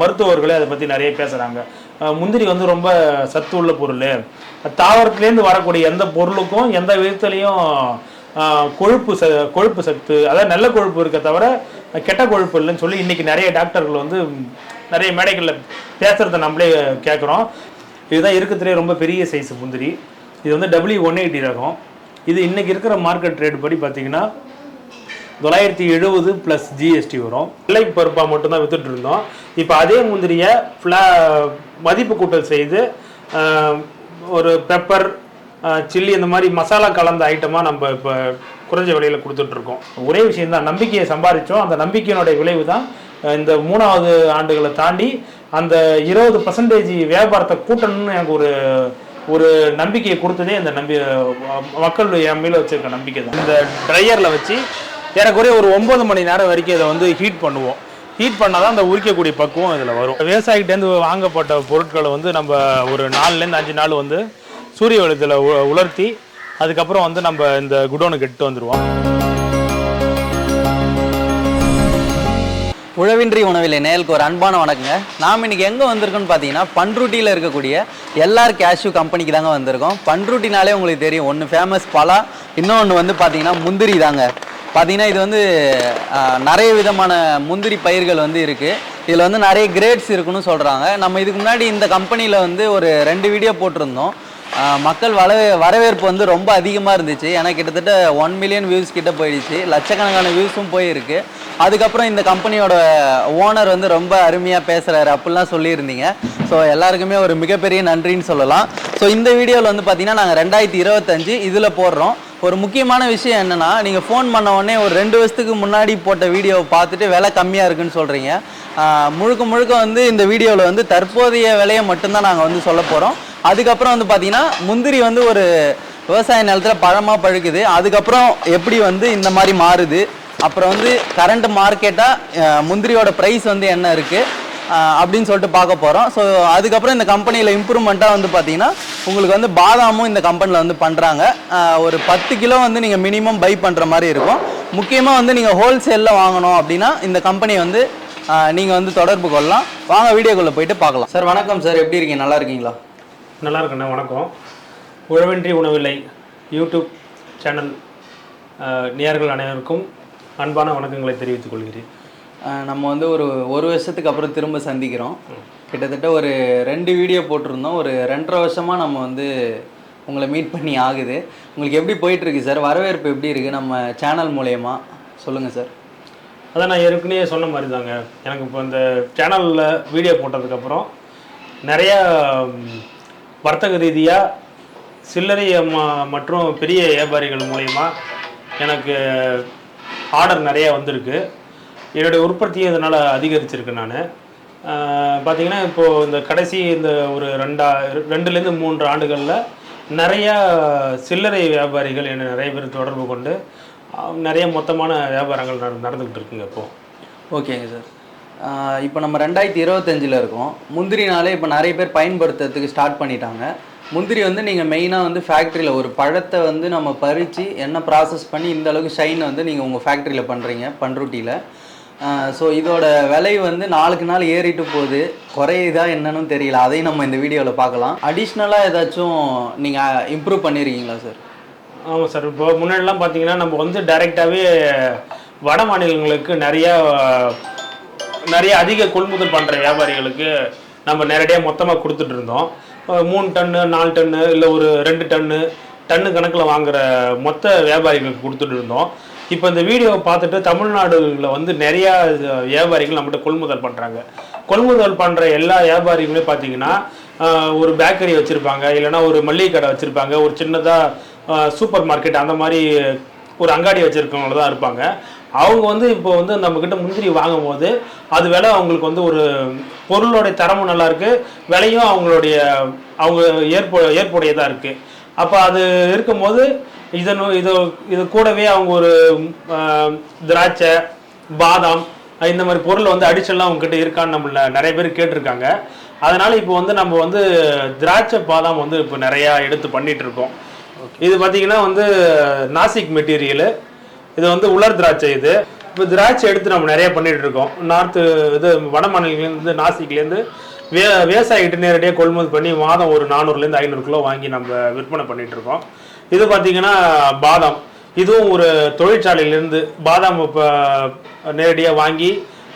மருத்துவர்களே அதை பற்றி நிறைய பேசுகிறாங்க முந்திரி வந்து ரொம்ப சத்து உள்ள பொருள். தாவரத்துலேருந்து வரக்கூடிய எந்த பொருளுக்கும் எந்த விதத்துலையும் கொழுப்பு ச கொழுப்பு சத்து அதாவது நல்ல கொழுப்பு இருக்க தவிர கெட்ட கொழுப்பு இல்லைன்னு சொல்லி இன்றைக்கி நிறைய டாக்டர்கள் வந்து நிறைய மேடைகளில் பேசுகிறத நம்மளே கேட்குறோம் இதுதான் இருக்கிறதுலே ரொம்ப பெரிய சைஸ் முந்திரி. இது வந்து டபிள்யூ ஒன் எயிட்டி ரகம். இது இன்றைக்கி இருக்கிற மார்க்கெட் ரேட் படி பார்த்திங்கன்னா தொள்ளாயிரத்தி எழுபது ப்ளஸ் ஜிஎஸ்டி வரும். வெள்ளை பருப்பாக மட்டும்தான் வித்துட்டு இருந்தோம் இப்போ அதே முந்திரியை ஃப்ளா மதிப்பு கூட்டல் செய்து ஒரு பெப்பர் சில்லி இந்த மாதிரி மசாலா கலந்த ஐட்டமாக நம்ம இப்போ குறைஞ்ச விலையில் கொடுத்துட்ருக்கோம் ஒரே விஷயம்தான் நம்பிக்கையை சம்பாதிச்சோம் அந்த நம்பிக்கையினுடைய விளைவு தான் இந்த மூணாவது ஆண்டுகளை தாண்டி அந்த இருபது பர்சன்டேஜ் வியாபாரத்தை கூட்டணும்னு எனக்கு ஒரு ஒரு நம்பிக்கையை கொடுத்ததே இந்த நம்பி மக்கள் என் மேல வச்சிருக்க நம்பிக்கை தான் இந்த ட்ரையரில் வச்சு ஏறக்குறைய ஒரு ஒன்பது மணி நேரம் வரைக்கும் இதை வந்து ஹீட் பண்ணுவோம். ஹீட் பண்ணால் தான் அந்த உரிக்கக்கூடிய பக்குவம் இதில் வரும். விவசாயிகிட்டேருந்து வாங்கப்பட்ட பொருட்களை வந்து நம்ம ஒரு நாலுலேருந்து அஞ்சு நாள் வந்து சூரிய வெளிச்சத்தில் உ- உலர்த்தி அதுக்கப்புறம் வந்து நம்ம இந்த குடோனுக்கு எடுத்து வந்துடுவோம் உழவின்றி உணவிலே நேயலுக்கு ஒரு அன்பான வணக்கங்க. நாம் இன்னைக்கு எங்கே வந்திருக்கோம்னு பார்த்தீங்கன்னா பண்ருட்டியில் இருக்கக்கூடிய எல்ஆர் கேஷ்யூ கம்பெனிக்கு தாங்க வந்திருக்கோம். பண்ருட்டினாலே உங்களுக்கு தெரியும் ஒன்று ஃபேமஸ் பலா இன்னொன்று வந்து பார்த்தீங்கன்னா முந்திரி தாங்க. பார்த்தீங்கன்னா இது வந்து நிறைய விதமான முந்திரி பயிர்கள் வந்து இருக்குது இதில் வந்து நிறைய கிரேட்ஸ் இருக்குன்னு சொல்கிறாங்க நம்ம இதுக்கு முன்னாடி இந்த கம்பெனியில் வந்து ஒரு ரெண்டு வீடியோ போட்டிருந்தோம். மக்கள் வர வரவேற்பு வந்து ரொம்ப அதிகமாக இருந்துச்சு. ஏன்னா கிட்டத்தட்ட ஒன் மில்லியன் வியூஸ் கிட்ட போயிடுச்சு. லட்சக்கணக்கான வியூஸும் போயிருக்கு. அதுக்கப்புறம் இந்த கம்பெனியோட ஓனர் வந்து ரொம்ப அருமையாக பேசுகிறாரு அப்படிலாம் சொல்லியிருந்தீங்க. ஸோ எல்லாருக்குமே ஒரு மிகப்பெரிய நன்றின்னு சொல்லலாம். ஸோ இந்த வீடியோவில் வந்து பார்த்தீங்கன்னா நாங்கள் ரெண்டாயிரத்தி இருபத்தஞ்சு இதில் போடுறோம். ஒரு முக்கியமான விஷயம் என்னென்னா நீங்கள் ஃபோன் பண்ண உடனே ஒரு ரெண்டு வருஷத்துக்கு முன்னாடி போட்ட வீடியோவை பார்த்துட்டு விலை கம்மியாக இருக்குன்னு சொல்கிறீங்க முழுக்க முழுக்க வந்து இந்த வீடியோவில் வந்து தற்போதைய விலையை மட்டும்தான் நாங்கள் வந்து சொல்ல போகிறோம் அதுக்கப்புறம் வந்து பார்த்தீங்கன்னா முந்திரி வந்து ஒரு விவசாய நிலத்தில் பழமாக பழுக்குது. அதுக்கப்புறம் எப்படி வந்து இந்த மாதிரி மாறுது? அப்புறம் வந்து கரண்ட் மார்க்கெட்டாக முந்திரியோட ப்ரைஸ் வந்து என்ன இருக்குது அப்படின்னு சொல்லிட்டு பார்க்க போகிறோம் ஸோ அதுக்கப்புறம் இந்த கம்பெனியில் இம்ப்ரூவ்மெண்ட்டாக வந்து பார்த்தீங்கன்னா உங்களுக்கு வந்து பாதாமும் இந்த கம்பெனியில் வந்து பண்ணுறாங்க ஒரு பத்து கிலோ வந்து நீங்கள் மினிமம் பை பண்ணுற மாதிரி இருக்கும். முக்கியமாக வந்து நீங்கள் ஹோல்சேலில் வாங்கணும் அப்படின்னா இந்த கம்பெனி வந்து நீங்கள் வந்து தொடர்பு கொள்ளலாம். வாங்க வீடியோக்குள்ளே போயிட்டு பார்க்கலாம். சார் வணக்கம் சார். எப்படி இருக்கீங்க? நல்லா இருக்கீங்களா? நல்லா இருக்குண்ணா வணக்கம். உழவின்றி உணவில்லை. யூடியூப் சேனல் நேர்கள் அனைவருக்கும் அன்பான வணக்கங்களை தெரிவித்துக் கொள்கிறேன். நம்ம வந்து ஒரு ஒரு வருஷத்துக்கு அப்புறம் திரும்ப சந்திக்கிறோம். கிட்டத்தட்ட ஒரு ரெண்டு வீடியோ போட்டிருந்தோம். ஒரு ரெண்டரை வருஷமாக நம்ம வந்து உங்களை மீட் பண்ணி ஆகுது. உங்களுக்கு எப்படி போயிட்டு இருக்கு சார் வரவேற்பு எப்படி இருக்குது நம்ம சேனல் மூலயமா. சொல்லுங்கள் சார் அதான் நான் ஏற்கனவே சொன்ன மாதிரி தாங்க எனக்கு இப்போ இந்த சேனலில் வீடியோ போட்டதுக்கப்புறம் நிறையா வர்த்தக ரீதியாக சில்லறை மற்றும் பெரிய வியாபாரிகள் மூலயமா எனக்கு ஆர்டர் நிறையா வந்திருக்கு. என்னுடைய உற்பத்தியை இதனால் அதிகரிச்சிருக்கு நான். பார்த்தீங்கன்னா இப்போது இந்த கடைசி இந்த ஒரு ரெண்டா ரெண்டுலேருந்து மூன்று ஆண்டுகளில் நிறையா சில்லறை வியாபாரிகள் என்னை நிறைய பேர் தொடர்பு கொண்டு நிறைய மொத்தமான வியாபாரங்கள் நட நடந்துக்கிட்டு இருக்குங்க இப்போது ஓகேங்க சார். இப்போ நம்ம ரெண்டாயிரத்தி இருபத்தஞ்சில் இருக்கோம். முந்திரினாலே இப்போ நிறைய பேர் பயன்படுத்துறதுக்கு ஸ்டார்ட் பண்ணிட்டாங்க. முந்திரி வந்து நீங்கள் மெயினாக வந்து ஃபேக்ட்ரியில் ஒரு பழத்தை வந்து நம்ம பறித்து என்ன ப்ராசஸ் பண்ணி இந்த அளவுக்கு ஷைன் வந்து நீங்கள் உங்கள் ஃபேக்ட்ரியில் பண்ணுறீங்க பண்ருட்டியில். ஸோ இதோட விலை வந்து நாளுக்கு நாள் ஏறிட்டு போகுது. குறையுதா என்னன்னு தெரியல. அதையும் நம்ம இந்த வீடியோவில் பார்க்கலாம். அடிஷ்னலாக ஏதாச்சும் நீங்கள் இம்ப்ரூவ் பண்ணியிருக்கீங்களா சார் ஆமாம் சார் இப்போ முன்னாடிலாம் பார்த்தீங்கன்னா நம்ம வந்து டைரெக்டாகவே வட மாநிலங்களுக்கு நிறையா நிறைய அதிக கொள்முதல் பண்ணுற வியாபாரிகளுக்கு நம்ம நேரடியாக மொத்தமாக கொடுத்துட்டு இருந்தோம். மூணு டன்னு நாலு டன்னு இல்லை ஒரு ரெண்டு டன்னு டன்னு கணக்கில் வாங்குகிற மொத்த வியாபாரிகளுக்கு கொடுத்துட்டு இருந்தோம். இப்போ இந்த வீடியோவை பார்த்துட்டு தமிழ்நாடுகளில் வந்து நிறையா வியாபாரிகள் நம்மகிட்ட கொள்முதல் பண்ணுறாங்க கொள்முதல் பண்ணுற எல்லா வியாபாரிகளுமே பார்த்தீங்கன்னா ஒரு பேக்கரி வச்சுருப்பாங்க இல்லைன்னா ஒரு மளிகை கடை வச்சுருப்பாங்க ஒரு சின்னதாக சூப்பர் மார்க்கெட் அந்த மாதிரி ஒரு அங்காடி வச்சுருக்கவங்கள தான் இருப்பாங்க. அவங்க வந்து இப்போ வந்து நம்மக்கிட்ட முந்திரி வாங்கும்போது அது விலை அவங்களுக்கு வந்து ஒரு பொருளோடைய தரமும் நல்லா இருக்கு விலையும் அவங்களுடைய அவங்க ஏற்பு ஏற்புடையதாக இருக்குது அப்போ அது இருக்கும்போது இதனு இது இது கூடவே அவங்க ஒரு திராட்சை பாதாம் இந்த மாதிரி பொருள் வந்து அடிஷனலாக அவங்ககிட்ட இருக்கான்னு நம்மள நிறைய பேர் கேட்டிருக்காங்க. அதனால இப்போ வந்து நம்ம வந்து திராட்சை பாதாம் வந்து இப்போ நிறையா எடுத்து பண்ணிட்டு இருக்கோம். இது பார்த்தீங்கன்னா வந்து நாசிக் மெட்டீரியலு. இது வந்து உலர் திராட்சை இது. இப்போ திராட்சை எடுத்து நம்ம நிறைய பண்ணிட்டு இருக்கோம் நார்த்து இது வட மாநிலங்கள்லேருந்து நாசிக்லேருந்து வே விவசாயிகிட்ட நேரடியாக கொள்முதல் பண்ணி மாதம் ஒரு நானூறுலேருந்து ஐநூறு கிலோ வாங்கி நம்ம விற்பனை பண்ணிட்டு இருக்கோம் இது பார்த்தீங்கன்னா பாதாம். இதுவும் ஒரு தொழிற்சாலையிலேருந்து பாதாம் இப்போ நேரடியாக வாங்கி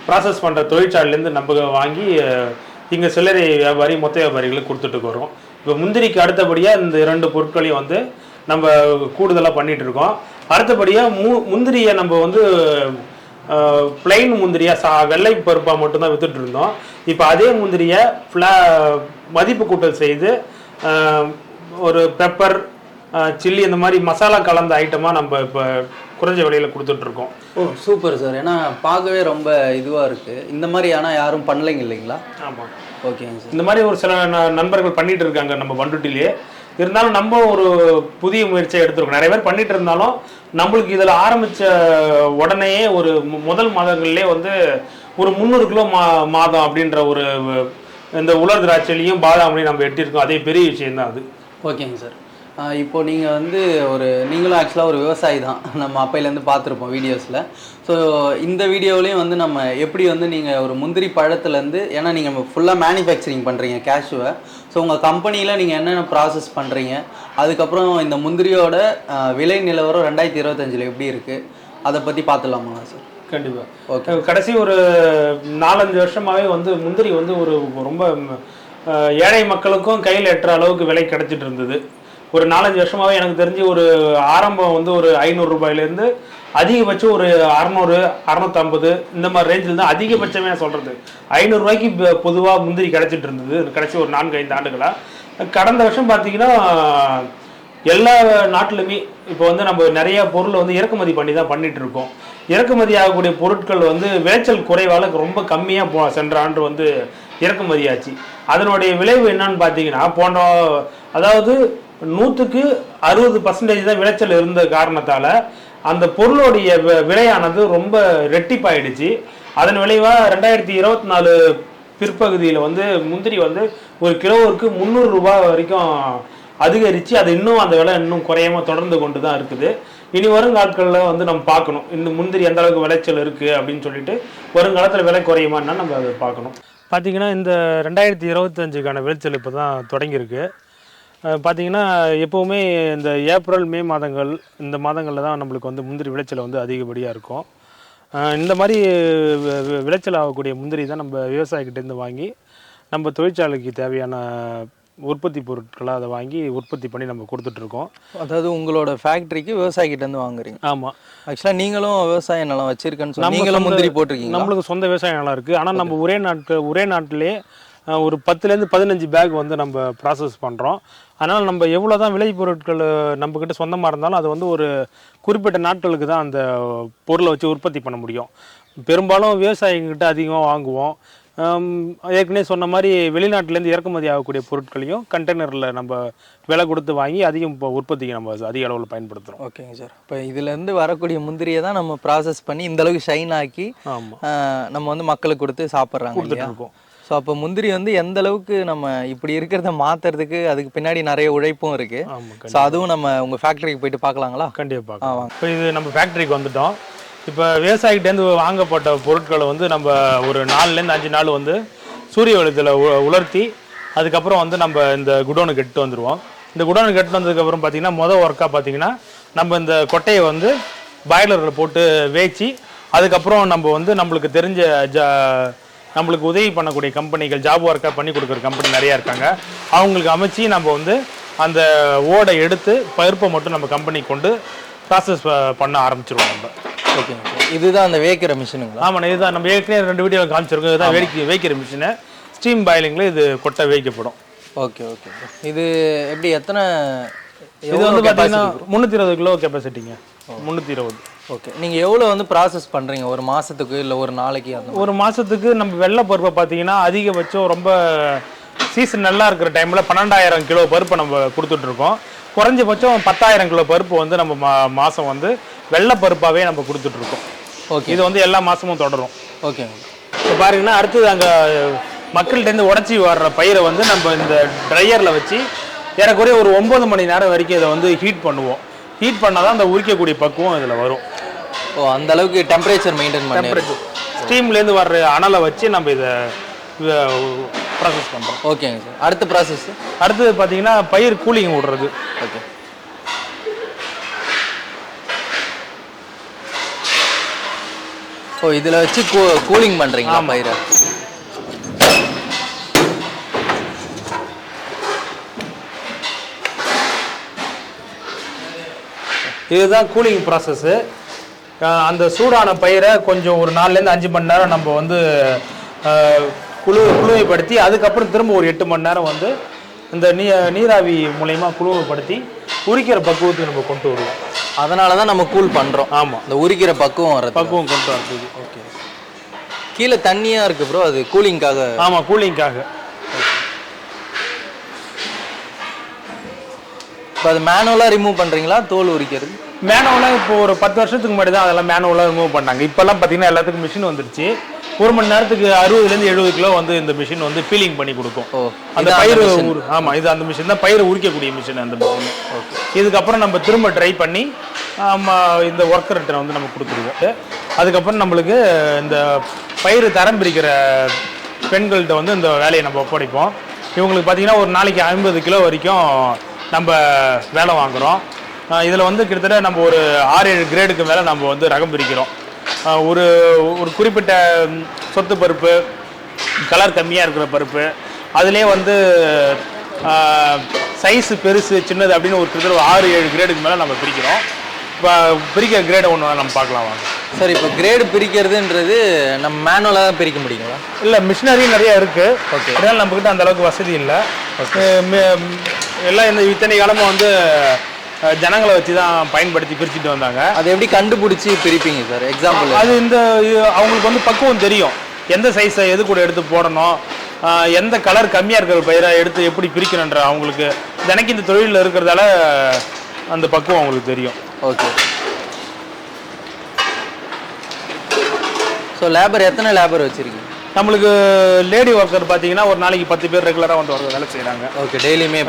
ப்ராசஸ் பண்ணுற தொழிற்சாலையிலேருந்து நம்ம வாங்கி இங்கே சில்லறை வியாபாரி மொத்த வியாபாரிகளுக்கு கொடுத்துட்டு வரோம் இப்போ முந்திரிக்கு அடுத்தபடியாக இந்த இரண்டு பொருட்களையும் வந்து நம்ம கூடுதலாக பண்ணிட்டு இருக்கோம் அடுத்தபடியாக மு முந்திரியை நம்ம வந்து பிளைன் முந்திரியா சா வெள்ளை பருப்பாக மட்டும்தான் வித்துட்டு இருந்தோம் இப்போ அதே முந்திரியை ஃப்ளா மதிப்பு கூட்டல் செய்து ஒரு பெப்பர் சில்லி இந்த மாதிரி மசாலா கலந்த ஐட்டமாக நம்ம இப்போ குறைஞ்ச விலையில் கொடுத்துட்ருக்கோம் ஓ சூப்பர் சார் ஏன்னா பார்க்கவே ரொம்ப இதுவாக இருக்குது இந்த மாதிரி ஆனால் யாரும் பண்ணலைங்க இல்லைங்களா? ஆமாம் ஓகேங்க சார் இந்த மாதிரி ஒரு சில நண்பர்கள் பண்ணிட்டு இருக்காங்க நம்ம பண்டுட்டிலேயே இருந்தாலும் நம்ம ஒரு புதிய முயற்சியை எடுத்திருக்கோம். நிறைய பேர் பண்ணிட்டு இருந்தாலும் நம்மளுக்கு இதில் ஆரம்பித்த உடனேயே ஒரு முதல் மாதங்கள்லேயே வந்து ஒரு முந்நூறு கிலோ மா மாதம் அப்படின்ற ஒரு இந்த உலர் திராட்சையிலையும் பாதாம்லையும் நம்ம எட்டியிருக்கோம். அதே பெரிய விஷயம் தான் அது. ஓகேங்க சார். இப்போ நீங்கள் வந்து ஒரு நீங்களும் ஆக்சுவலாக ஒரு விவசாயி தான். நம்ம அப்பையிலேருந்து பார்த்துருப்போம் வீடியோஸில் ஸோ இந்த வீடியோவிலையும் வந்து நம்ம எப்படி வந்து நீங்கள் ஒரு முந்திரி பழத்துலேருந்து ஏன்னா நீங்கள் ஃபுல்லாக மேனுஃபேக்சரிங் பண்ணுறீங்க கேஷுவை ஸோ உங்கள் கம்பெனியில் நீங்கள் என்னென்ன ப்ராசஸ் பண்ணுறீங்க அதுக்கப்புறம் இந்த முந்திரியோட விலை நிலவரம் ரெண்டாயிரத்தி இருபத்தஞ்சில் எப்படி இருக்குது அதை பற்றி பார்த்துலாமா சார் கண்டிப்பா. ஓகே கடைசி ஒரு நாலஞ்சு வருஷமாவே வந்து முந்திரி வந்து ஒரு ரொம்ப ஏழை மக்களுக்கும் கையில் எட்டுற அளவுக்கு விலை கிடைச்சிட்டு இருந்தது. ஒரு நாலஞ்சு வருஷமாவே எனக்கு தெரிஞ்சு ஒரு ஆரம்பம் வந்து ஒரு ஐநூறு ரூபாயிலேருந்து அதிகபட்சம் ஒரு அறநூறு அறநூத்தம்பது இந்த மாதிரி ரேஞ்சில் தான் அதிகபட்சமே சொல்கிறது ஐநூறுரூவாய்க்கு பொதுவாக முந்திரி கிடச்சிட்டு இருந்தது. கடைசி ஒரு நான்கு ஐந்து ஆண்டுகளாக கடந்த வருஷம் பார்த்தீங்கன்னா எல்லா நாட்டிலுமே இப்போ வந்து நம்ம நிறைய பொருளை வந்து இறக்குமதி பண்ணி தான் பண்ணிட்டு இருக்கோம் இறக்குமதி ஆகக்கூடிய பொருட்கள் வந்து விளைச்சல் குறைவால் ரொம்ப கம்மியாக போ சென்ற ஆண்டு வந்து இறக்குமதி ஆச்சு. அதனுடைய விளைவு என்னன்னு பார்த்தீங்கன்னா போன்ற அதாவது நூற்றுக்கு அறுபது பர்சன்டேஜ் தான் விளைச்சல் இருந்த காரணத்தால் அந்த பொருளுடைய விலையானது ரொம்ப ரெட்டிப்பாயிடுச்சு. அதன் விளைவாக ரெண்டாயிரத்தி இருபத்தி நாலு பிற்பகுதியில் வந்து முந்திரி வந்து ஒரு கிலோவுக்கு முந்நூறு ரூபாய் வரைக்கும் அதிகரித்து அது இன்னும் அந்த விலை இன்னும் குறையாமல் தொடர்ந்து கொண்டு தான் இருக்குது. இனி வரும் நாட்களில் வந்து நம்ம பார்க்கணும். இந்த முந்திரி எந்த அளவுக்கு விளைச்சல் இருக்குது அப்படின்னு சொல்லிட்டு வருங்காலத்தில் விலை குறையுமான்னா நம்ம அதை பார்க்கணும். பார்த்தீங்கன்னா இந்த ரெண்டாயிரத்தி இருபத்தஞ்சுக்கான விளைச்சல் இப்போ தான் தொடங்கியிருக்கு. பார்த்தீங்கன்னா எப்போவுமே இந்த ஏப்ரல் மே மாதங்கள் இந்த மாதங்களில் தான் நம்மளுக்கு வந்து முந்திரி விளைச்சல் வந்து அதிகப்படியாக இருக்கும். இந்த மாதிரி விளைச்சல் ஆகக்கூடிய முந்திரி தான் நம்ம விவசாயிகிட்டேருந்து வாங்கி நம்ம தொழிற்சாலைக்கு தேவையான உற்பத்தி பொருட்களை அதை வாங்கி உற்பத்தி பண்ணி நம்ம கொடுத்துட்ருக்கோம் அதாவது உங்களோட ஃபேக்டரிக்கு விவசாயிகிட்ட இருந்து வாங்குறீங்க. ஆமாம் ஆக்சுவலா நீங்களும் விவசாய நிலம் வச்சிருக்கேன்னு சொல்லி நீங்களும் முந்திரி போட்டிருக்கீங்க நம்மளுக்கு சொந்த விவசாய நிலம் இருக்குது ஆனால் நம்ம ஒரே நாட்டு ஒரே நாட்டிலே ஒரு பத்துலேருந்து பதினஞ்சு பேக் வந்து நம்ம ப்ராசஸ் பண்ணுறோம் அதனால் நம்ம எவ்வளோ தான் விளைபொருட்கள் நம்மக்கிட்ட சொந்தமாக இருந்தாலும் அது வந்து ஒரு குறிப்பிட்ட நாட்களுக்கு தான் அந்த பொருளை வச்சு உற்பத்தி பண்ண முடியும். பெரும்பாலும் விவசாயிகிட்ட அதிகமாக வாங்குவோம். ஏற்கனவே சொன்ன மாதிரி வெளிநாட்டிலேருந்து இறக்குமதி ஆகக்கூடிய பொருட்களையும் கண்டெய்னரில் நம்ம விலை கொடுத்து வாங்கி அதிகம் இப்போ உற்பத்திக்கு நம்ம அதிக அளவில் பயன்படுத்துகிறோம் ஓகேங்க சார். இப்போ இதுல இருந்து வரக்கூடிய முந்திரியை தான் நம்ம ப்ராசஸ் பண்ணி இந்த அளவுக்கு ஷைன் ஆக்கி நம்ம வந்து மக்களுக்கு கொடுத்து சாப்பிட்றாங்க இல்லையா? இருக்கோம். ஸோ அப்போ முந்திரி வந்து எந்த அளவுக்கு நம்ம இப்படி இருக்கிறத மாத்துறதுக்கு அதுக்கு பின்னாடி நிறைய உழைப்பும் இருக்கு. ஆமாம் ஸோ அதுவும் நம்ம உங்க ஃபேக்டரிக்கு போயிட்டு பார்க்கலாங்களா? கண்டிப்பாக இப்போ இது நம்ம ஃபேக்ட்ரிக்கு வந்துட்டோம். இப்போ விவசாயிகிட்டேருந்து வாங்கப்பட்ட பொருட்களை வந்து நம்ம ஒரு நாலுலேருந்து அஞ்சு நாள் வந்து சூரிய வெளிச்சத்தில் உ- உலர்த்தி அதுக்கப்புறம் வந்து நம்ம இந்த குடோனுக்கு எடுத்து வந்துடுவோம் இந்த குடோனுக்கு எடுத்து வந்ததுக்கப்புறம் பார்த்தீங்கன்னா மொதல் ஒர்க்காக பார்த்தீங்கன்னா நம்ம இந்த கொட்டையை வந்து பாய்லரில் போட்டு வேய்ச்சி அதுக்கப்புறம் நம்ம வந்து நம்மளுக்கு தெரிஞ்ச ஜ நம்மளுக்கு உதவி பண்ணக்கூடிய கம்பெனிகள் ஜாப் ஒர்க்காக பண்ணி கொடுக்குற கம்பெனி நிறையா இருக்காங்க. அவங்களுக்கு அமைச்சு நம்ம வந்து அந்த ஓடை எடுத்து பருப்பை மட்டும் நம்ம கம்பெனி கொண்டு ப்ராசஸ் பண்ண ஆரம்பிச்சிருவோம் நம்ம. ஓகேங்க சார் இதுதான் அந்த வேக்கிற மிஷினுங்களா? ஆமாம் இதுதான். நம்ம ஏற்கனவே ரெண்டு வீடியோ காமிச்சிருக்கோம். இதுதான் வேடிக்கை வேக்கிற மிஷினு. ஸ்டீம் பாயிலிங்கில் இது கொட்டை வேய்க்கப்படும் ஓகே ஓகே இது எப்படி எத்தனை இது வந்து பார்த்தீங்கன்னா முந்நூற்றி இருபது கிலோ கெப்பாசிட்டிங்க முந்நூற்றி இருபது. ஓகே நீங்க எவ்வளவு வந்து ப்ராசஸ் பண்றீங்க? ஒரு மாசத்துக்கு இல்ல ஒரு நாளைக்கு அந்த? ஒரு மாதத்துக்கு நம்ம வெள்ளை பருப்பை பார்த்தீங்கன்னா அதிகபட்சம் ரொம்ப சீசன் நல்லா இருக்கிற டைமில் பன்னெண்டாயிரம் கிலோ பருப்பை நம்ம கொடுத்துட்ருக்கோம் குறைஞ்சபட்சம் பத்தாயிரம் கிலோ பருப்பு வந்து நம்ம மா மாதம் வந்து வெள்ளை பருப்பாகவே நம்ம கொடுத்துட்ருக்கோம் ஓகே இது வந்து எல்லா மாதமும் தொடரும். ஓகேங்க இப்போ பாருங்கன்னா அடுத்தது அங்கே மக்கள்கிட்டேருந்து உடச்சி வர்ற பயிரை வந்து நம்ம இந்த ட்ரையரில் வச்சு ஏறக்குறைய ஒரு ஒம்பது மணி நேரம் வரைக்கும் இதை வந்து ஹீட் பண்ணுவோம். ஹீட் பண்ணால் தான் அந்த உரிக்கக்கூடிய பக்குவம் இதில் வரும். ஓ அந்த அளவுக்கு டெம்பரேச்சர் மெயின்டைன் பண்ணி. டெம்பரேச்சர் ஸ்டீம்லேருந்து வர்ற அனலை வச்சு நம்ம இதை ப்ராசஸ் பண்ணுறோம் ஓகேங்க சார் அடுத்த ப்ராசஸ் அடுத்தது பார்த்தீங்கன்னா பயிர் கூலிங் விடுறது. ஓகே ஓ இதில் வச்சு கூ கூலிங் பண்ணுறீங்களா பயிரை? இதுதான் கூலிங் ப்ராசஸ்ஸு. அந்த சூடான பயிரை கொஞ்சம் ஒரு நாலுலேருந்து அஞ்சு மணி நேரம் நம்ம வந்து குழு குளுமைப்படுத்தி அதுக்கப்புறம் திரும்ப ஒரு எட்டு மணி நேரம் வந்து இந்த நீ நீராவி மூலயமா குளுமைப்படுத்தி உரிக்கிற பக்குவத்துக்கு நம்ம கொண்டு வருவோம். அதனால தான் நம்ம கூல் பண்ணுறோம் ஆமாம் இந்த உரிக்கிற பக்குவம் வர்றது. பக்குவம் கொண்டு வரதுக்கு ஓகே. கீழே தண்ணியாக இருக்கு ப்ரோ அது கூலிங்காக ஆமாம் கூலிங்காக இப்போ அது மேனுவலாக ரிமூவ் பண்ணுறீங்களா தோல் உரிக்கிறது? மேனுவலாக இப்போ ஒரு பத்து வருஷத்துக்கு முன்னாடி தான் அதெல்லாம் மேனுவலாக ரிமூவ் பண்ணாங்க. இப்போல்லாம் பார்த்தீங்கன்னா எல்லாத்துக்கும் மிஷின் வந்துருச்சு. ஒரு மணி நேரத்துக்கு அறுபதுலேருந்து எழுபது கிலோ வந்து இந்த மிஷின் வந்து ஃபீலிங் பண்ணி கொடுக்கும். அந்த பயிர் machine. உரு- ஆமா இது அந்த மிஷின் தான் பயிரை உரிக்கக்கூடிய மிஷின் அந்த மிஷின் இதுக்கப்புறம் நம்ம திரும்ப ட்ரை பண்ணி இந்த ஒர்க்கர்கிட்ட வந்து நம்ம கொடுத்துருவோம். அதுக்கப்புறம் நம்மளுக்கு இந்த பயிர் தரம் பிரிக்கிற பெண்கள்கிட்ட வந்து இந்த வேலையை நம்ம ஒப்படைப்போம். இவங்களுக்கு பார்த்தீங்கன்னா ஒரு நாளைக்கு ஐம்பது கிலோ வரைக்கும் நம்ம வேலை வாங்குகிறோம் இதில் வந்து கிட்டத்தட்ட நம்ம ஒரு ஆறு ஏழு கிரேடுக்கு மேலே நம்ம வந்து ரகம் பிரிக்கிறோம். ஒரு ஒரு குறிப்பிட்ட சொத்து பருப்பு கலர் கம்மியாக இருக்கிற பருப்பு அதுலேயே வந்து சைஸு பெருசு சின்னது அப்படின்னு ஒரு கிட்டத்தட்ட ஒரு ஆறு ஏழு கிரேடுக்கு மேலே நம்ம பிரிக்கிறோம். இப்போ பிரிக்கிற கிரேடை ஒன்று நம்ம பார்க்கலாம் வாங்க. சார் இப்போ கிரேடு பிரிக்கிறதுன்றது நம்ம மேனுவலாக தான் பிரிக்க முடியுங்களா? இல்லை மிஷினரி நிறைய இருக்குது Okay. அதனால நம்மக்கிட்ட அந்த அளவுக்கு வசதி இல்லை. எல்லாம் இந்த இத்தனை காலமாக வந்து ஜனங்களை வச்சு தான் பயன்படுத்தி பிரிச்சுட்டு வந்தாங்க. அதை எப்படி கண்டுபிடிச்சி பிரிப்பீங்க சார்? எக்ஸாம்பிள் அது இந்த இது அவங்களுக்கு வந்து பக்குவம் தெரியும். எந்த சைஸை எது கூட எடுத்து போடணும்? எந்த கலர் கம்மியாக இருக்கிற பயிரை எடுத்து எப்படி பிரிக்கணுன்ற அவங்களுக்கு. தினைக்கு இந்த தொழிலில் இருக்கிறதால அந்த பக்குவம் அவங்களுக்கு தெரியும். ஓகே. ஸோ லேபர் எத்தனை லேபர் வச்சிருக்கீங்க? நம்மளுக்கு லேடி ஒர்க்கர் பார்த்தீங்கன்னா ஒரு நாளைக்கு பத்து பேர் ரெகுலராக வந்து ஒர்க் வேலை செய்கிறாங்க ஓகே டெய்லியுமே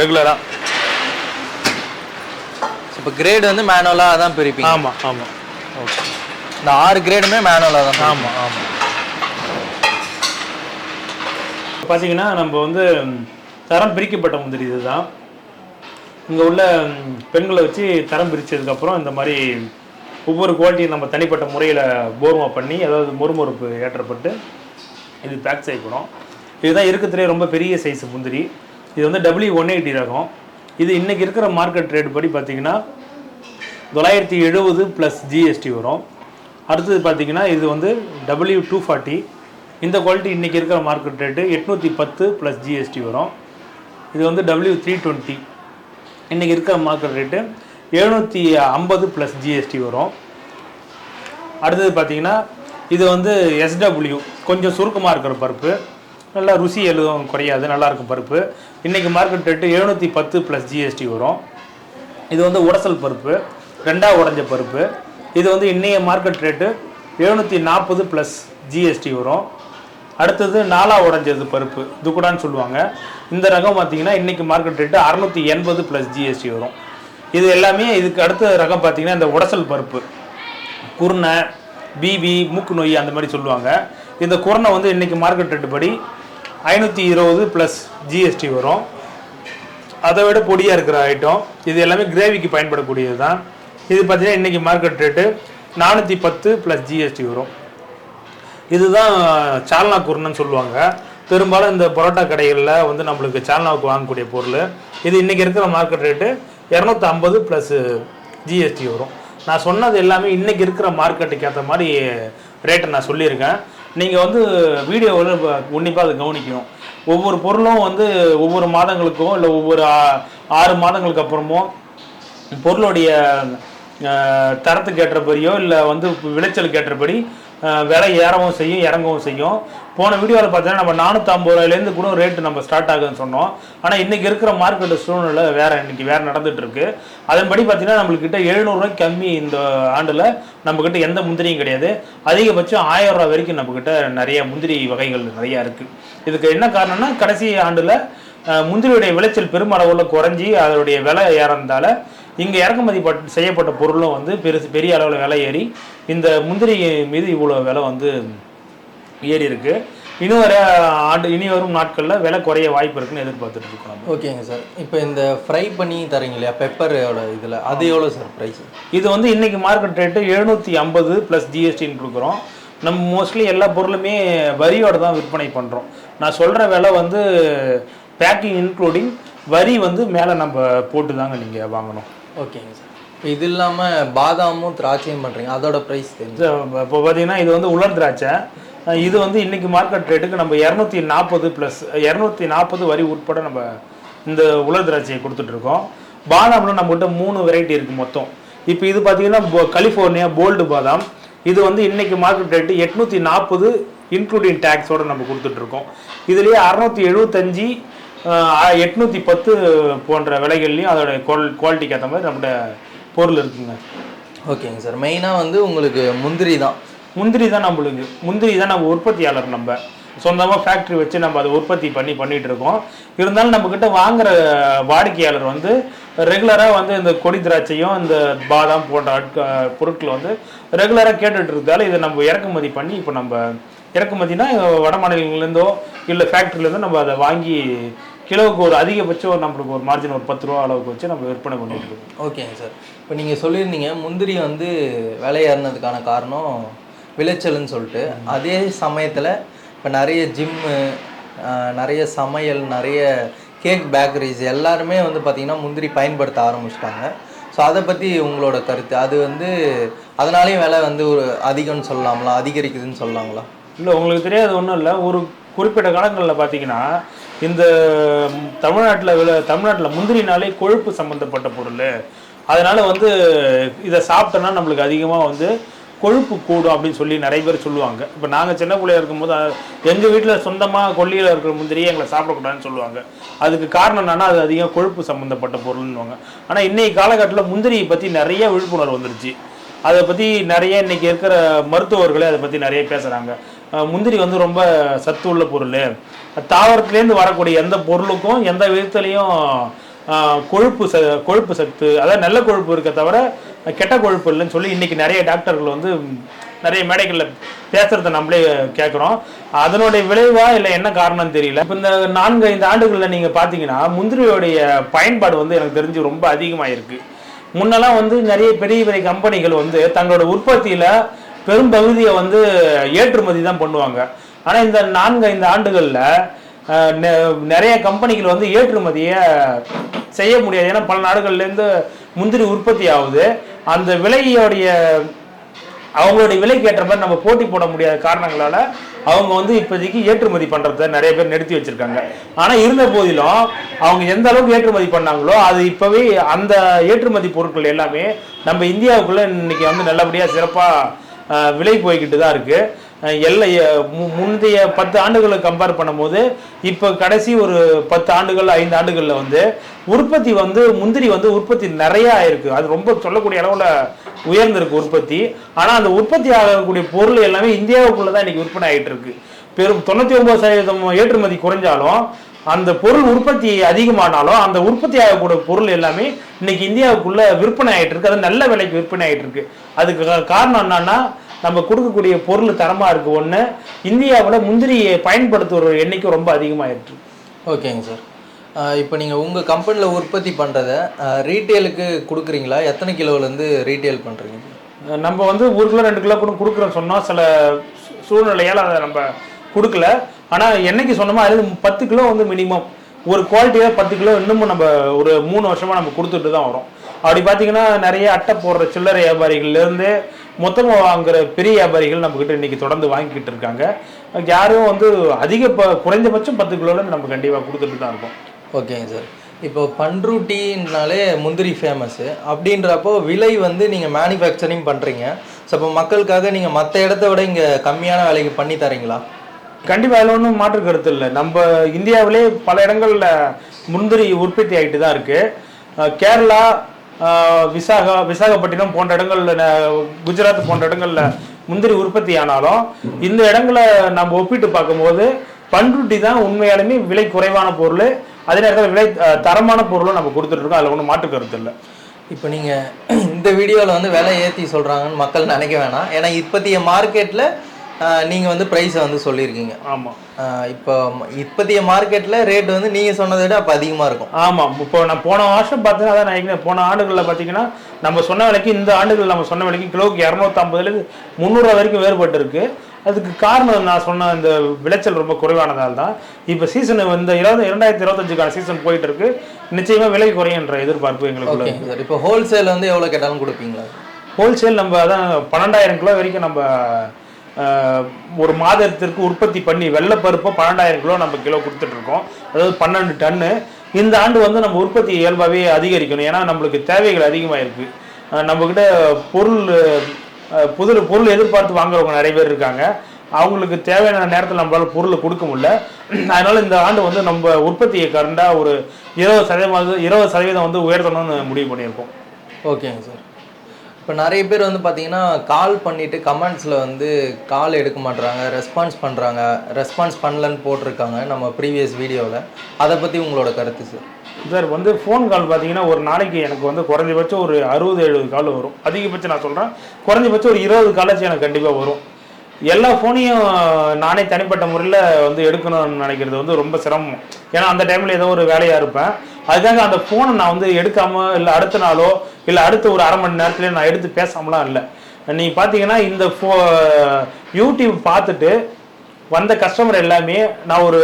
ரெகுலராக இப்போ கிரேடு வந்து மேனுவலாக தான் பிரிப்பீங்க. ஆமாம் ஆமாம் ஓகே இந்த ஆறு கிரேடுமே மேனுவலாக தான் ஆமாம் ஆமாம் பார்த்தீங்கன்னா நம்ம வந்து தரம் பிரிக்கப்பட்ட முந்திரி இதுதான். இங்கே உள்ள பெண்களை வச்சு தரம் பிரித்ததுக்கப்புறம் இந்த மாதிரி ஒவ்வொரு குவாலிட்டியும் நம்ம தனிப்பட்ட முறையில் போர்மா பண்ணி அதாவது மொறுமொறுப்பு ஏற்றப்பட்டு இது பேக் செய்யப்படும் இதுதான் இருக்கிறதுலே ரொம்ப பெரிய சைஸ் முந்திரி. இது வந்து டபிள்யூ ஒன் எயிட்டி ரகம். இது இன்றைக்கி இருக்கிற மார்க்கெட் ரேட் படி பார்த்திங்கன்னா தொள்ளாயிரத்தி எழுபது ப்ளஸ் ஜிஎஸ்டி வரும். அடுத்தது பார்த்தீங்கன்னா இது வந்து டபிள்யூ டூ ஃபார்ட்டி இந்த குவாலிட்டி இன்றைக்கி இருக்கிற மார்க்கெட் ரேட்டு எட்நூற்றி பத்து ப்ளஸ் ஜிஎஸ்டி வரும். இது வந்து டபிள்யூ த்ரீ டுவெண்ட்டி இன்றைக்கி இருக்கிற மார்க்கெட் ரேட்டு எழுநூற்றி ஐம்பது ப்ளஸ் ஜிஎஸ்டி வரும். அடுத்தது பார்த்தீங்கன்னா இது வந்து எஸ்டபிள்யூ கொஞ்சம் சுருக்கமாக இருக்கிற பருப்பு. நல்லா ருசி எதுவும் குறையாது நல்லாயிருக்கும் பருப்பு. இன்றைக்கி மார்க்கெட் ரேட்டு எழுநூற்றி பத்து ப்ளஸ் ஜிஎஸ்டி வரும். இது வந்து உடசல் பருப்பு ரெண்டாக உடஞ்ச பருப்பு. இது வந்து இன்றைய மார்க்கெட் ரேட்டு எழுநூற்றி நாற்பது ப்ளஸ் ஜிஎஸ்டி வரும். அடுத்தது நாலா உடஞ்சது பருப்பு. துக்குடான்னு சொல்லுவாங்க. இந்த ரகம் பார்த்தீங்கன்னா இன்னைக்கு மார்க்கெட் ரேட்டு அறநூற்றி எண்பது ப்ளஸ் ஜிஎஸ்டி வரும். இது எல்லாமே இதுக்கு அடுத்த ரகம் பார்த்தீங்கன்னா இந்த உடசல் பருப்பு. குருணை பிபி மூக்கு நோய் அந்த மாதிரி சொல்லுவாங்க. இந்த குருணை வந்து இன்னைக்கு மார்க்கெட் ரேட்டு படி ஐநூற்றி இருபது ப்ளஸ் ஜிஎஸ்டி வரும். அதை விட பொடியாக இருக்கிற ஐட்டம் இது எல்லாமே கிரேவிக்கு பயன்படக்கூடியது தான் இது பார்த்தீங்கன்னா இன்றைக்கி மார்க்கெட் ரேட்டு நானூற்றி பத்து ப்ளஸ் ஜிஎஸ்டி வரும். இதுதான் சால்னா குருணன்னு சொல்லுவாங்க. பெரும்பாலும் இந்த பரோட்டா கடைகளில் வந்து நம்மளுக்கு சால்னாவுக்கு வாங்கக்கூடிய பொருள். இது இன்றைக்கி இருக்கிற மார்க்கெட் ரேட்டு இரநூத்தி ஐம்பது ப்ளஸ் ஜிஎஸ்டி வரும். நான் சொன்னது எல்லாமே இன்றைக்கி இருக்கிற மார்க்கெட்டுக்கு ஏற்ற மாதிரி ரேட்டை நான் சொல்லியிருக்கேன். நீங்கள் வந்து வீடியோவில் உன்னிப்பாக அதை கவனிக்கணும். ஒவ்வொரு பொருளும் வந்து ஒவ்வொரு மாதங்களுக்கும் இல்லை ஒவ்வொரு ஆறு மாதங்களுக்கு அப்புறமும் பொருளுடைய தரத்துக்கு ஏற்றபடியோ இல்லை வந்து விளைச்சலுக்கு ஏற்றபடி விலை ஏறவும் செய்யும் இறங்கவும் செய்யும். போன வீடியோவில் பார்த்தீங்கன்னா நம்ம நானூற்றம்பது ரூபாயிலேருந்து கூட ரேட்டு நம்ம ஸ்டார்ட் ஆகுதுன்னு சொன்னோம். ஆனால் இன்றைக்கி இருக்கிற மார்க்கெட் சூழ்நிலை வேறு இன்றைக்கி வேறு நடந்துகிட்ருக்கு அதன்படி பார்த்தீங்கன்னா நம்மள்கிட்ட எழுநூறுவாய்க்கு கம்மி இந்த ஆண்டில் நம்மக்கிட்ட எந்த முந்திரியும் கிடையாது. அதிகபட்சம் ஆயிரம் ரூபா வரைக்கும் நம்மக்கிட்ட நிறைய முந்திரி வகைகள் நிறையா இருக்குது இதுக்கு என்ன காரணம்னா கடைசி ஆண்டில் முந்திரியுடைய விளைச்சல் பெருமளவில் குறைஞ்சி அதனுடைய விலை ஏறந்தால இங்கே இறக்குமதி பட் செய்யப்பட்ட பொருளும் வந்து பெருசு பெரிய அளவில் விலை ஏறி இந்த முந்திரி மீது இவ்வளோ விலை வந்து ஏறி இருக்கு. இன்னும் வர ஆண்டு இனி வரும் நாட்களில் விலை குறைய வாய்ப்பு இருக்குன்னு எதிர்பார்த்துட்டு இருக்கோம். ஓகேங்க சார். இப்போ இந்த ஃப்ரை பண்ணி தரீங்க இல்லையா? பெப்பரோட இதில். அது எவ்வளோ சார் ப்ரைஸ் இது வந்து இன்னைக்கு மார்க்கெட் ரேட்டு எழுநூற்றி ஐம்பது ப்ளஸ் ஜிஎஸ்டின்னு கொடுக்குறோம். நம்ம மோஸ்ட்லி எல்லா பொருளுமே வரியோட தான் விற்பனை பண்ணுறோம் நான் சொல்கிற விலை வந்து பேக்கிங் இன்க்ளூடிங் வரி வந்து மேலே நம்ம போட்டு தாங்க நீங்கள் வாங்கணும். ஓகேங்க சார். இப்போ இது இல்லாமல் பாதாமும் திராட்சையும் பண்ணுறீங்க அதோட ப்ரைஸ் தெரிஞ்சு. இப்போ பார்த்தீங்கன்னா இது வந்து உலர் திராட்சை. இது வந்து இன்னைக்கு மார்க்கெட் ரேட்டுக்கு நம்ம இரநூத்தி நாற்பது ப்ளஸ் இரநூத்தி நாற்பது வரி உட்பட நம்ம இந்த உலர் திராட்சையை கொடுத்துட்ருக்கோம் பாதாமில் நம்மகிட்ட மூணு வெரைட்டி இருக்குது மொத்தம். இப்போ இது பார்த்தீங்கன்னா கலிஃபோர்னியா போல்டு பாதாம். இது வந்து இன்னைக்கு மார்க்கெட் ரேட்டு எட்நூற்றி நாற்பது இன்க்ளூடிங் டேக்ஸோடு நம்ம கொடுத்துட்ருக்கோம் இதுலேயே அறநூற்றி எழுபத்தஞ்சி எட்நூற்றி பத்து போன்ற விலைகள்லையும் அதோட குவால் குவாலிட்டிக்கு ஏற்ற மாதிரி நம்மகிட்ட பொருள் இருக்குங்க. ஓகேங்க சார். மெயினாக வந்து உங்களுக்கு முந்திரி தான். முந்திரி தான் நம்மளுக்கு. முந்திரி தான் நம்ம உற்பத்தியாளர் நம்ம. சொந்தமாக ஃபேக்ட்ரி வச்சு நம்ம அதை உற்பத்தி பண்ணி பண்ணிட்டு இருக்கோம். இருந்தாலும் நம்ம கிட்ட வாங்குற வாடிக்கையாளர் வந்து ரெகுலராக வந்து இந்த கொடி திராட்சையும் இந்த பாதாம் போன்ற பொருட்களை வந்து ரெகுலராக கேட்டுட்டு இருக்கிறதால இதை நம்ம இறக்குமதி பண்ணி இப்போ நம்ம இறக்குமதினா வட மாநிலங்கள்லேருந்தோ இல்லை ஃபேக்ட்ரிலேருந்தோ நம்ம அதை வாங்கி கிலோவுக்கு ஒரு அதிகபட்சம் நம்மளுக்கு ஒரு மார்ஜின் ஒரு பத்து ரூபா அளவுக்கு வச்சு நம்ம விற்பனை பண்ணிட்டு இருக்கோம். ஓகேங்க சார் இப்போ நீங்கள் சொல்லியிருந்தீங்க முந்திரி வந்து விலை ஏறினதுக்கான காரணம் விளைச்சல்னு சொல்லிட்டு. அதே சமயத்தில் இப்போ நிறைய ஜிம்மு நிறைய சமையல் நிறைய கேக் பேக்கரிஸ் எல்லாருமே வந்து பார்த்திங்கன்னா முந்திரி பயன்படுத்த ஆரம்பிச்சிட்டாங்க. ஸோ அதை பற்றி உங்களோட கருத்து அது வந்து அதனாலேயும் விலை வந்து ஒரு அதிகம்னு சொல்லலாங்களா அதிகரிக்குதுன்னு சொல்லலாங்களா இல்லை உங்களுக்கு தெரியாது ஒன்றும் இல்லை. ஒரு குறிப்பிட்ட காலங்களில் பார்த்தீங்கன்னா இந்த தமிழ்நாட்டில் வில தமிழ்நாட்டில் முந்திரினாலே கொழுப்பு சம்மந்தப்பட்ட பொருள். அதனால் வந்து இதை சாப்பிட்டோன்னா நம்மளுக்கு அதிகமாக வந்து கொழுப்பு கூடும் அப்படின்னு சொல்லி நிறைய பேர் சொல்லுவாங்க. இப்போ நாங்கள் சின்ன பிள்ளையா இருக்கும்போது எங்கள் வீட்டில் சொந்தமாக கொல்லியில் இருக்கிற முந்திரியை எங்களை சாப்பிடக்கூடாதுன்னு சொல்லுவாங்க. அதுக்கு காரணம் என்னன்னா அது அதிகம் கொழுப்பு சம்மந்தப்பட்ட பொருள்னுவாங்க ஆனால் இன்னைக்கு காலகட்டத்தில் முந்திரியை பற்றி நிறைய விழிப்புணர்வு வந்துருச்சு. அதை பற்றி நிறைய இன்னைக்கு இருக்கிற மருத்துவர்களே அதை பற்றி நிறைய பேசுகிறாங்க முந்திரி வந்து ரொம்ப சத்து உள்ள பொருள். தாவரத்துலேருந்து வரக்கூடிய எந்த பொருளுக்கும் எந்த விதத்துலேயும் கொழுப்பு ச கொழுப்பு சத்து அதாவது நல்ல கொழுப்பு இருக்க தவிர கெட்ட கொழுப்பு இல்லைன்னு சொல்லி இன்றைக்கி நிறைய டாக்டர்கள் வந்து நிறைய மேடைகளில் பேசுகிறத நம்மளே கேட்குறோம் அதனுடைய விளைவா இல்லை என்ன காரணம்னு தெரியல. இப்போ இந்த நான்கு ஐந்து ஆண்டுகளில் நீங்கள் பார்த்தீங்கன்னா முந்திரியோடைய பயன்பாடு வந்து எனக்கு தெரிஞ்சு ரொம்ப அதிகமாக இருக்குது முன்னெல்லாம் வந்து நிறைய பெரிய பெரிய கம்பெனிகள் வந்து தங்களோட உற்பத்தியில் பெரும் பகுதியை வந்து ஏற்றுமதி தான் பண்ணுவாங்க. ஆனால் இந்த நான்கு ஐந்து ஆண்டுகளில் நெ- நிறைய கம்பெனிகள் வந்து ஏற்றுமதியை செய்ய முடியாது. ஏன்னா பல நாடுகள்லேருந்து முந்திரி உற்பத்தி ஆகுது. அந்த விலையோடைய அவங்களுடைய விலைக்கு ஏற்ற மாதிரி நம்ம போட்டி போட முடியாத காரணங்களால அவங்க வந்து இப்போதைக்கு ஏற்றுமதி பண்ணுறத நிறைய பேர் நிறுத்தி வச்சுருக்காங்க. ஆனால் இருந்த போதிலும் அவங்க எந்த அளவுக்கு ஏற்றுமதி பண்ணாங்களோ அது இப்போவே அந்த ஏற்றுமதி பொருட்கள் எல்லாமே நம்ம இந்தியாவுக்குள்ளே இன்னைக்கு வந்து நல்லபடியாக சிறப்பாக விலை போய்கிட்டு தான் இருக்குது அஹ், எல்லை மு- முந்தைய பத்து ஆண்டுகளை கம்பேர் பண்ணும்போது இப்போ கடைசி ஒரு பத்து ஆண்டுகள் ஐந்து ஆண்டுகளில் வந்து உற்பத்தி வந்து முந்திரி வந்து உற்பத்தி நிறையா ஆயிருக்கு அது ரொம்ப சொல்லக்கூடிய அளவில் உயர்ந்திருக்கு உற்பத்தி. ஆனால் அந்த உற்பத்தி ஆகக்கூடிய பொருள் எல்லாமே இந்தியாவுக்குள்ள தான் இன்னைக்கு விற்பனை ஆகிட்டு இருக்கு. பெரும் தொண்ணூற்றி ஒன்பது சதவீதம் ஏற்றுமதி குறைஞ்சாலும் அந்த பொருள் உற்பத்தி அதிகமானாலும் அந்த உற்பத்தி ஆகக்கூடிய பொருள் எல்லாமே இன்னைக்கு இந்தியாவுக்குள்ள விற்பனை ஆயிட்டு இருக்கு. அது நல்ல விலைக்கு விற்பனை ஆயிட்டு இருக்கு. அதுக்கு காரணம் என்னன்னா நம்ம கொடுக்கக்கூடிய பொருள் தரமா இருக்கு. ஒண்ணு இந்தியாவில் முந்திரியை பயன்படுத்துகிற எண்ணிக்கை ரொம்ப அதிகமாயிட்டு இருக்கு ஓகேங்க சார். இப்போ நீங்கள் உங்கள் கம்பெனியில் உற்பத்தி பண்ணுறத ரீட்டெயிலுக்கு கொடுக்குறீங்களா? எத்தனை கிலோலேருந்து ரீட்டெயில் பண்ணுறீங்க நம்ம வந்து ஒரு கிலோ ரெண்டு கிலோ கூட கொடுக்குறோம் சொன்னோம். சில சூழ்நிலையால் அதை நம்ம கொடுக்கல. ஆனால் என்னைக்கு சொன்னோமோ அது பத்து கிலோ வந்து மினிமம் ஒரு குவாலிட்டியாக பத்து கிலோ இன்னமும் நம்ம ஒரு மூணு வருஷமாக நம்ம கொடுத்துட்டு தான் வரோம். அப்படி பார்த்தீங்கன்னா நிறைய அட்டை போடுற சில்லறை வியாபாரிகள்லேருந்து மொத்தமாக வாங்குற பெரிய வியாபாரிகள் நம்மக்கிட்ட இன்றைக்கி தொடர்ந்து வாங்கிக்கிட்டு இருக்காங்க. யாரும் வந்து அதிக ப- குறைந்தபட்சம் பத்து கிலோலேருந்து நம்ம கண்டிப்பாக கொடுத்துட்டு தான் இருக்கோம். ஓகேங்க சார். இப்போ பண்ருட்டின்னாலே முந்திரி ஃபேமஸ்ஸு அப்படின்றப்போ விலை வந்து நீங்கள் மேனுஃபேக்சரிங் பண்ணுறீங்க ஸோ இப்போ மக்களுக்காக நீங்கள் மற்ற இடத்த விட இங்கே கம்மியான விலைக்கு பண்ணி தரீங்களா? கண்டிப்பாக அதில் ஒன்றும் மாற்று கருத்து இல்லை. நம்ம இந்தியாவிலே பல இடங்களில் முந்திரி உற்பத்தி ஆகிட்டு தான் இருக்குது கேரளா விசாகா விசாகப்பட்டினம் போன்ற இடங்கள்ல குஜராத் போன்ற இடங்களில் முந்திரி உற்பத்தி ஆனாலும் இந்த இடங்களை நம்ம ஒப்பிட்டு பார்க்கும்போது பண்ருட்டி தான் உண்மையாலுமே விலை குறைவான பொருள். அதே நேரத்தில் விலை தரமான பொருளும் நம்ம கொடுத்துட்ருக்கோம் அதில் ஒன்றும் மாற்று கருத்து இல்லை. இப்போ நீங்கள் இந்த வீடியோவில் வந்து விலை ஏற்றி சொல்கிறாங்கன்னு மக்கள் நினைக்க வேணாம். ஏன்னா இப்போத்திய மார்க்கெட்டில் நீங்கள் வந்து ப்ரைஸை வந்து சொல்லியிருக்கீங்க. ஆமாம் இப்போ இப்போதைய மார்க்கெட்டில் ரேட் வந்து நீங்கள் சொன்னதை விட அப்போ அதிகமாக இருக்கும். ஆமாம் இப்போ நான் போன வருஷம் பார்த்தீங்கன்னா அதான் நான் போன ஆண்டுகளில் பார்த்தீங்கன்னா நம்ம சொன்ன விலைக்கு இந்த ஆண்டுகள் நம்ம சொன்ன விலைக்கு கிலோவுக்கு இரநூத்தம்பதுலேருந்து முந்நூறுரூவா வரைக்கும் வேறுபட்டு இருக்கு அதுக்கு காரணம் நான் சொன்ன இந்த விளைச்சல் ரொம்ப குறைவானதால் தான். இப்போ சீசன் இந்த இருபது இரண்டாயிரத்தி இருபத்தஞ்சுக்கான சீசன் போயிட்டு இருக்கு நிச்சயமா விலை குறையுன்ற எதிர்பார்ப்பு சார். இப்போ ஹோல்சேல் வந்து எவ்வளோ கேட்டாலும் கொடுப்பீங்களா? ஹோல்சேல் நம்ம அதான் பன்னெண்டாயிரம் கிலோ வரைக்கும் நம்ம ஒரு மாதத்திற்கு உற்பத்தி பண்ணி வெள்ளப்பருப்பை பன்னெண்டாயிரம் கிலோ நம்ம கிலோ கொடுத்துட்ருக்கோம். அதாவது பன்னெண்டு டன்னு. இந்த ஆண்டு வந்து நம்ம உற்பத்தி இயல்பாகவே அதிகரிக்கணும். ஏன்னா நம்மளுக்கு தேவைகள் அதிகமாக இருக்குது நம்மக்கிட்ட பொருள் ஆஹ், புது பொருள் எதிர்பார்த்து வாங்குறவங்க நிறைய பேர் இருக்காங்க. அவங்களுக்கு தேவையான நேரத்தில் நம்மளால் பொருள் கொடுக்க முடியல. அதனால் இந்த ஆண்டு வந்து நம்ம உற்பத்தியை கரண்டாக ஒரு இருபது சதவீதம் இருபது சதவீதம் வந்து உயர்த்தணும்னு முடிவு பண்ணியிருக்கோம். ஓகேங்க சார். இப்போ நிறைய பேர் வந்து பார்த்தீங்கன்னா கால் பண்ணிவிட்டு கமெண்ட்ஸில் வந்து கால் எடுக்க மாட்றாங்க ரெஸ்பான்ஸ் பண்ணுறாங்க ரெஸ்பான்ஸ் பண்ணலன்னு போட்டிருக்காங்க நம்ம ப்ரீவியஸ் வீடியோவில் அதை பற்றி உங்களோட கருத்து சார் சார் வந்து ஃபோன் கால் பார்த்தீங்கன்னா ஒரு நாளைக்கு எனக்கு வந்து குறைஞ்சபட்சம் ஒரு அறுபது எழுபது கால் வரும். அதிகபட்சம் நான் சொல்கிறேன் குறைஞ்சபட்சம் ஒரு இருபது காலாச்சும் எனக்கு கண்டிப்பாக வரும். எல்லா ஃபோனையும் நானே தனிப்பட்ட முறையில் வந்து எடுக்கணும்னு நினைக்கிறது வந்து ரொம்ப சிரமம். ஏன்னா அந்த டைமில் ஏதோ ஒரு வேலையாக இருப்பேன். அதுக்காக அந்த ஃபோனை நான் வந்து எடுக்காமல் இல்லை அடுத்த நாளோ இல்லை அடுத்த ஒரு அரை மணி நேரத்துலேயே நான் எடுத்து பேசாமலாம் இல்லை. நீங்கள் பார்த்தீங்கன்னா இந்த ஃபோ யூடியூப் பார்த்துட்டு வந்த கஸ்டமர் எல்லாமே நான் ஒரு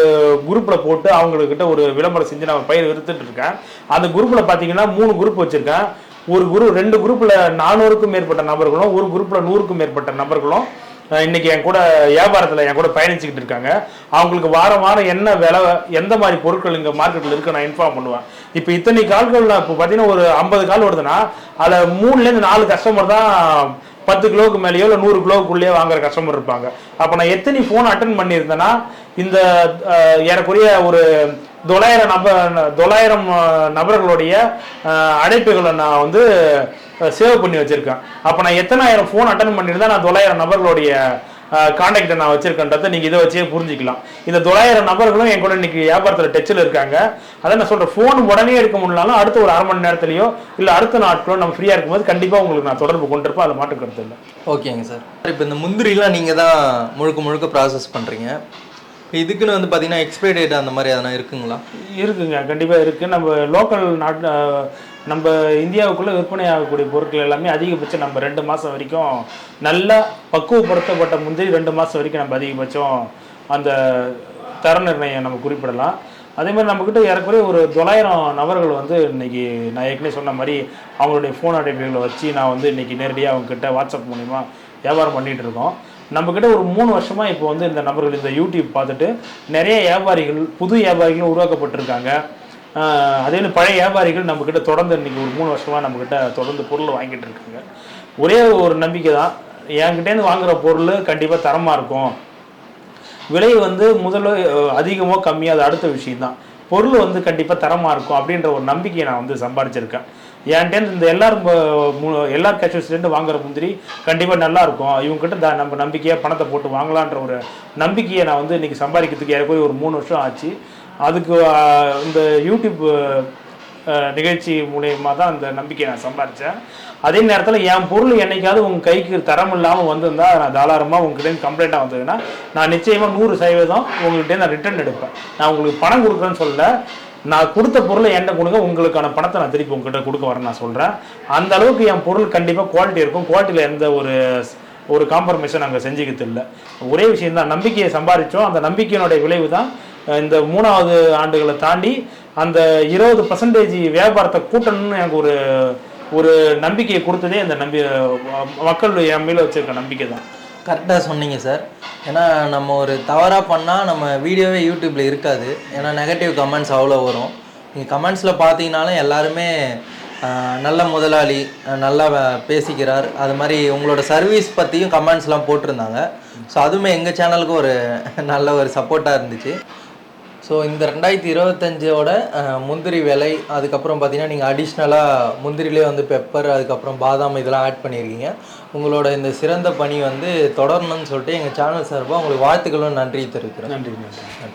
குரூப்பில் போட்டு அவங்கக்கிட்ட ஒரு விளம்பரம் செஞ்சு நான் பயிர் வித்துட்டு இருக்கேன். அந்த குரூப்பில் பார்த்தீங்கன்னா மூணு குரூப் வச்சுருக்கேன். ஒரு குரூப் ரெண்டு குரூப்பில் நானூறுக்கும் மேற்பட்ட நபர்களும் ஒரு குரூப்பில் நூறுக்கும் மேற்பட்ட நபர்களும். இன்னைக்கு என் கூட வியாபாரத்தில் என் கூட பயணிச்சுக்கிட்டு இருக்காங்க. அவங்களுக்கு வாரம் வாரம் என்ன விலை எந்த மாதிரி பொருட்கள் இங்கே மார்க்கெட்டில் இருக்கு நான் இன்ஃபார்ம் பண்ணுவேன். இப்போ இத்தனை கால்கள் இப்போ பார்த்தீங்கன்னா ஒரு ஐம்பது கால் வருதுன்னா அதில் மூணுலேருந்து நாலு கஸ்டமர் தான் பத்து கிலோவுக்கு மேலேயோ இல்லை நூறு கிலோவுக்குள்ளேயோ வாங்குற கஸ்டமர் இருப்பாங்க. அப்போ நான் எத்தனை ஃபோன் அட்டன் பண்ணியிருந்தேன்னா இந்த ஏறக்குறைய ஒரு தொள்ளாயிரம் நபர் தொள்ளாயிரம் நபர்களுடைய அழைப்புகளை நான் வந்து சேவ் பண்ணி வச்சிருக்கேன். அப்போ நான் எத்தனாயிரம் ஃபோன் அட்டன் பண்ணியிருந்தா நான் தொள்ளாயிரம் நபர்களுடைய காண்டாக்டை நான் வச்சிருக்கேன்றதை நீங்கள் இதை வச்சே புரிஞ்சுக்கலாம். இந்த தொள்ளாயிரம் நபர்களும் என் கூட இன்னைக்கு வியாபாரத்தில் டச்சில் இருக்காங்க. அதான் நான் சொல்கிறேன் ஃபோன் உடனே எடுக்க முடியலனாலும் அடுத்த ஒரு அரை மணி நேரத்துலையோ இல்லை அடுத்த நாட்களோ நம்ம ஃப்ரீயாக இருக்கும்போது கண்டிப்பாக உங்களுக்கு நான் தொடர்பு கொண்டிருப்போம் அதை மாட்டுக்கிறது இல்லை. ஓகேங்க சார். இப்போ இந்த முந்திரிலாம் நீங்கள் தான் முழுக்க முழுக்க ப்ராசஸ் பண்ணுறீங்க இதுக்குன்னு வந்து பார்த்தீங்கன்னா எக்ஸ்பைரி டேட் அந்த மாதிரி எதனா இருக்குங்களா? இருக்குங்க கண்டிப்பாக இருக்குது நம்ம லோக்கல் நாட்டு நம்ம இந்தியாவுக்குள்ளே விற்பனை ஆகக்கூடிய பொருட்கள் எல்லாமே அதிகபட்சம் நம்ம ரெண்டு மாதம் வரைக்கும் நல்லா பக்குவப்படுத்தப்பட்ட முந்திரி ரெண்டு மாதம் வரைக்கும் நம்ம அதிகபட்சம் அந்த தர நிர்ணயம் நம்ம குறிப்பிடலாம். அதே மாதிரி நம்மக்கிட்ட ஏறக்குறைய ஒரு தொள்ளாயிரம் நபர்கள் வந்து இன்னைக்கு நான் ஏற்கனவே சொன்ன மாதிரி அவங்களுடைய ஃபோன் அடைப்புகளை வச்சு நான் வந்து இன்னைக்கு நேரடியாக அவங்கக்கிட்ட வாட்ஸ்அப் மூலிமா வியாபாரம் பண்ணிகிட்டு இருக்கோம். நம்மக்கிட்ட ஒரு மூணு வருஷமா இப்போ வந்து இந்த நபர்கள் இந்த யூடியூப் பார்த்துட்டு நிறைய வியாபாரிகள் புது வியாபாரிகளும் உருவாக்கப்பட்டிருக்காங்க. அதே மாதிரி பழைய வியாபாரிகள் நம்மக்கிட்ட தொடர்ந்து இன்னைக்கு ஒரு மூணு வருஷமா நம்மக்கிட்ட தொடர்ந்து பொருள் வாங்கிட்டு இருக்காங்க. ஒரே ஒரு நம்பிக்கை தான் என்கிட்டேருந்து வாங்குற பொருள் கண்டிப்பாக தரமாக இருக்கும். விலை வந்து முதல்ல அதிகமோ கம்மியோ அது அடுத்த விஷயம்தான். பொருள் வந்து கண்டிப்பாக தரமாக இருக்கும் அப்படின்ற ஒரு நம்பிக்கையை நான் வந்து சம்பாரிச்சிருக்கேன். என்கிட்ட இந்த எல்லாரும் எல்லார் கேஷஸ்லேருந்து வாங்குற முந்திரி கண்டிப்பாக நல்லா இருக்கும். இவங்ககிட்ட த நம்ம நம்பிக்கையாக பணத்தை போட்டு வாங்கலான்ற ஒரு நம்பிக்கையை நான் வந்து இன்றைக்கி சம்பாதிக்கிறதுக்கு ஏறக்குறைய ஒரு மூணு வருஷம் ஆச்சு. அதுக்கு இந்த யூடியூப் நிகழ்ச்சி மூலயமா தான் அந்த நம்பிக்கையை நான் சம்பாதிச்சேன். அதே நேரத்தில் என் பொருள் என்னைக்காவது உங்கள் கைக்கு தரம் இல்லாமல் வந்திருந்தா நான் தாராளமாக உங்ககிட்ட கம்ப்ளைண்ட்டாக வந்ததுன்னா நான் நிச்சயமாக நூறு சதவீதம் உங்கள்கிட்ட நான் ரிட்டர்ன் எடுப்பேன். நான் உங்களுக்கு பணம் கொடுக்குறேன்னு சொல்ல நான் கொடுத்த பொருளை என்கிட்ட கொடுங்க உங்களுக்கான பணத்தை நான் திருப்பி உங்ககிட்ட கொடுக்க வரேன் நான் சொல்கிறேன் அந்த அளவுக்கு என் பொருள் கண்டிப்பாக குவாலிட்டி இருக்கும். குவாலிட்டியில் எந்த ஒரு ஒரு காம்ப்ரமைஸும் நாங்கள் செஞ்சுக்கிறது இல்லை. ஒரே விஷயம் தான் நம்பிக்கையை சம்பாதிச்சோம். அந்த நம்பிக்கையினுடைய விளைவு தான் இந்த மூணாவது ஆண்டுகளை தாண்டி அந்த இருபது பர்சன்டேஜ் வியாபாரத்தை கூட்டணும்னு எனக்கு ஒரு ஒரு நம்பிக்கையை கொடுத்ததே அந்த நம்பி மக்கள் என் மேலே வச்சிருக்க நம்பிக்கை தான். கரெக்டாக சொன்னீங்க சார் ஏன்னா நம்ம ஒரு தவறாக பண்ணால் நம்ம வீடியோவே யூடியூப்பில் இருக்காது. ஏன்னா நெகட்டிவ் கமெண்ட்ஸ் அவ்வளோ வரும். நீங்கள் கமெண்ட்ஸில் பார்த்தீங்கனாலும் எல்லாருமே நல்ல முதலாளி நல்லா பேசிக்கிறார். அது மாதிரி உங்களோட சர்வீஸ் பற்றியும் கமெண்ட்ஸ்லாம் போட்டிருந்தாங்க. ஸோ அதுவுமே எங்கள் சேனலுக்கு ஒரு நல்ல ஒரு சப்போர்ட்டாக இருந்துச்சு. ஸோ இந்த ரெண்டாயிரத்தி இருபத்தஞ்சோட முந்திரி விலை அதுக்கப்புறம் பார்த்தீங்கன்னா நீங்கள் அடிஷ்னலாக முந்திரிலே வந்து பெப்பர் அதுக்கப்புறம் பாதாம் இதெல்லாம் ஆட் பண்ணியிருக்கீங்க. உங்களோட இந்த சிறந்த பணி வந்து தொடரணும்னு சொல்லிட்டு எங்கள் சேனல் சார்பாக உங்களுக்கு வாழ்த்துக்களும் நன்றி தெரிவிக்கிறேன். நன்றி நன்றி